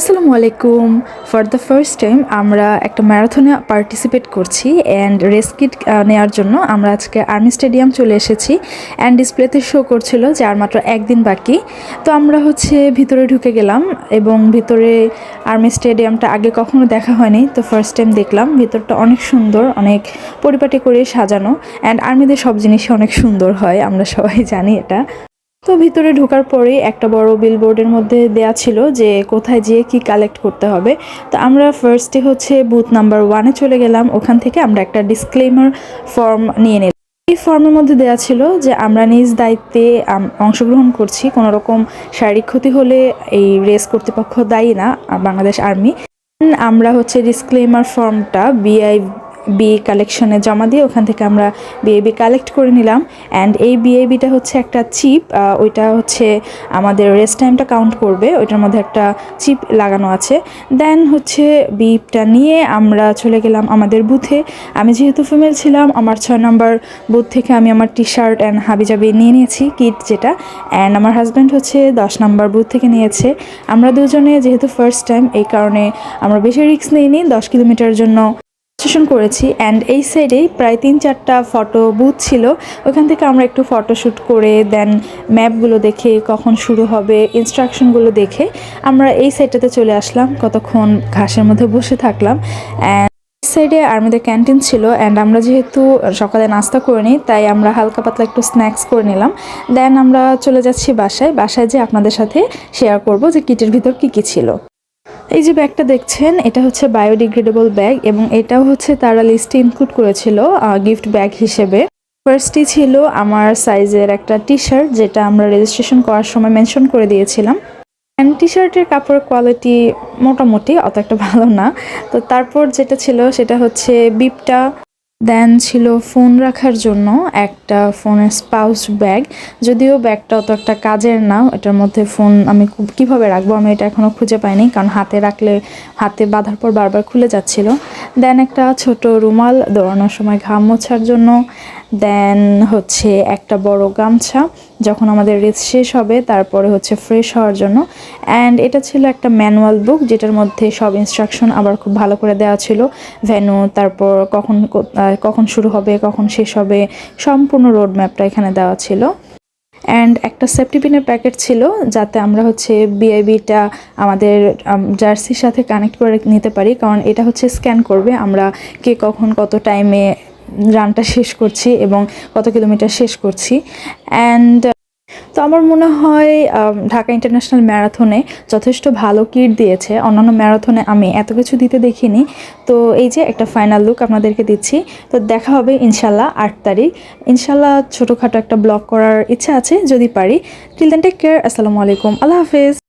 আসসালামু আলাইকুম। For the first time আমরা একটা ম্যারাথনে পার্টিসিপেট করছি অ্যান্ড রেস কিট নেওয়ার জন্য আমরা আজকে আর্মি স্টেডিয়াম চলে এসেছি অ্যান্ড ডিসপ্লেতে শো করছিল যে আর মাত্র একদিন বাকি। তো আমরা হচ্ছে ভিতরে ঢুকে গেলাম এবং ভিতরে আর্মি স্টেডিয়ামটা আগে কখনো দেখা হয়নি, তো ফার্স্ট টাইম দেখলাম। ভিতরটা অনেক সুন্দর, অনেক পরিপাটি করে সাজানো অ্যান্ড আর্মিদের সব জিনিসই অনেক সুন্দর হয়, আমরা সবাই জানি এটা। তো ভিতরে ঢোকার পরেই একটা বড় বিলবোর্ডের মধ্যে দেয়া ছিল যে কোথায় যেয়ে কি কালেক্ট করতে হবে। তো আমরা ফার্স্টে হচ্ছে বুথ নাম্বার ওয়ানে চলে গেলাম। ওখান থেকে আমরা একটা ডিসক্লেমার ফর্ম নিয়ে নিলাম। এই ফর্মের মধ্যে দেওয়া ছিল যে আমরা নিজ দায়িত্বে অংশগ্রহণ করছি। কোনো রকম শারীরিক ক্ষতি হলে এই রেস কর্তৃপক্ষ দায়ী না বাংলাদেশ আর্মি আমরা হচ্ছে ডিসক্লেমার ফর্মটা বিআই বি কালেকশনে জমা দিয়ে ওখান থেকে আমরা বিএবি কালেক্ট করে নিলাম। অ্যান্ড এই বিএবিটা হচ্ছে একটা চিপ ওইটা হচ্ছে আমাদের রেস্ট টাইমটা কাউন্ট করবে, ওইটার মধ্যে একটা চিপ লাগানো আছে। দেন হচ্ছে বিপটা নিয়ে আমরা চলে গেলাম আমাদের বুথে আমি যেহেতু ফিমেল ছিলাম, আমার ছয় নম্বর বুথ থেকে আমি আমার টি শার্ট অ্যান্ড হাবিজাবি নিয়ে নিয়েছি কিট যেটা। অ্যান্ড আমার হাজব্যান্ড হচ্ছে দশ নম্বর বুথ থেকে নিয়েছে। আমরা দুজনে যেহেতু ফার্স্ট টাইম এই কারণে আমরা বেশি রিস্ক নিইনি, দশ কিলোমিটার জন্য রেজিস্ট্রেশন করেছি অ্যান্ড এই সাইডেই প্রায় তিন চারটা ফটো বুথ ছিল। ওখান থেকে আমরা একটু ফটোশ্যুট করে দেন ম্যাপগুলো দেখে কখন শুরু হবে ইনস্ট্রাকশনগুলো দেখে আমরা এই সাইডটাতে চলে আসলাম। কতক্ষণ ঘাসের মধ্যে বসে থাকলাম। অ্যান্ড সাইডে আর্মিদের ক্যান্টিন ছিল অ্যান্ড আমরা যেহেতু সকালে নাস্তা করে নিই, তাই আমরা হালকা পাতলা একটু স্ন্যাক্স করে নিলাম। দেন আমরা চলে যাচ্ছি বাসায়। বাসায় যে আপনাদের সাথে শেয়ার করব যে কিটের ভিতর কী কী ছিল। এই যে ব্যাগটা দেখছেন, এটা হচ্ছে বায়োডিগ্রেডেবল ব্যাগ এবং এটাও হচ্ছে তারা লিস্টে ইনক্লুড করেছিল গিফট ব্যাগ হিসেবে। ফার্স্টই ছিল আমার সাইজের একটা টি শার্ট যেটা আমরা রেজিস্ট্রেশন করার সময় মেনশন করে দিয়েছিলাম। অ্যান্ড টি শার্টের কাপড়ের কোয়ালিটি মোটামুটি অত একটা ভালো না। তো তারপর যেটা ছিল, সেটা হচ্ছে বিপটা দেন ছিল ফোন রাখার জন্য একটা ফোনের স্পাউস ব্যাগ। যদিও ব্যাগটা অত একটা কাজের না, এটার মধ্যে ফোন আমি খুব কীভাবে রাখব? আমি এটা এখনও খুঁজে পাইনি, কারণ হাতে রাখলে হাতে বাঁধার পর বারবার খুলে যাচ্ছিল। দেন একটা ছোট রুমাল দৌড়ানোর সময় ঘাম মোছার জন্য। দেন হচ্ছে একটা বড় গামছা যখন আমাদের রেস শেষ হবে, তারপরে হচ্ছে ফ্রেশ হওয়ার জন্য। অ্যান্ড এটা ছিল একটা ম্যানুয়াল বুক যেটার মধ্যে সব ইনস্ট্রাকশন আবার খুব ভালো করে দেওয়া ছিল। ভ্যানু তারপর কখন কখন শুরু হবে, কখন শেষ হবে, সম্পূর্ণ রোড ম্যাপটা এখানে দেওয়া ছিল। অ্যান্ড একটা সেফটি পিনের প্যাকেট ছিল, যাতে আমরা হচ্ছে বিআইবিটা আমাদের জার্সির সাথে কানেক্ট করে নিতে পারি। কারণ এটা হচ্ছে স্ক্যান করবে আমরা কে কখন কত টাইমে রানটা শেষ করছি এবং কত কিলোমিটার শেষ করছি। অ্যান্ড তো আমার মনে হয় ঢাকা ইন্টারন্যাশনাল ম্যারাথনে যথেষ্ট ভালো কিট দিয়েছে। অন্যান্য ম্যারাথনে আমি এত কিছু দিতে দেখিনি। তো এই যে একটা ফাইনাল লুক আপনাদেরকে দিচ্ছি। তো দেখা হবে ইনশাল্লাহ আট তারিখ। ইনশাল্লাহ ছোটোখাটো একটা ব্লগ করার ইচ্ছা আছে, যদি পারি। টিল দেন টেক কেয়ার আসসালামু আলাইকুম। আল্লাহ হাফেজ।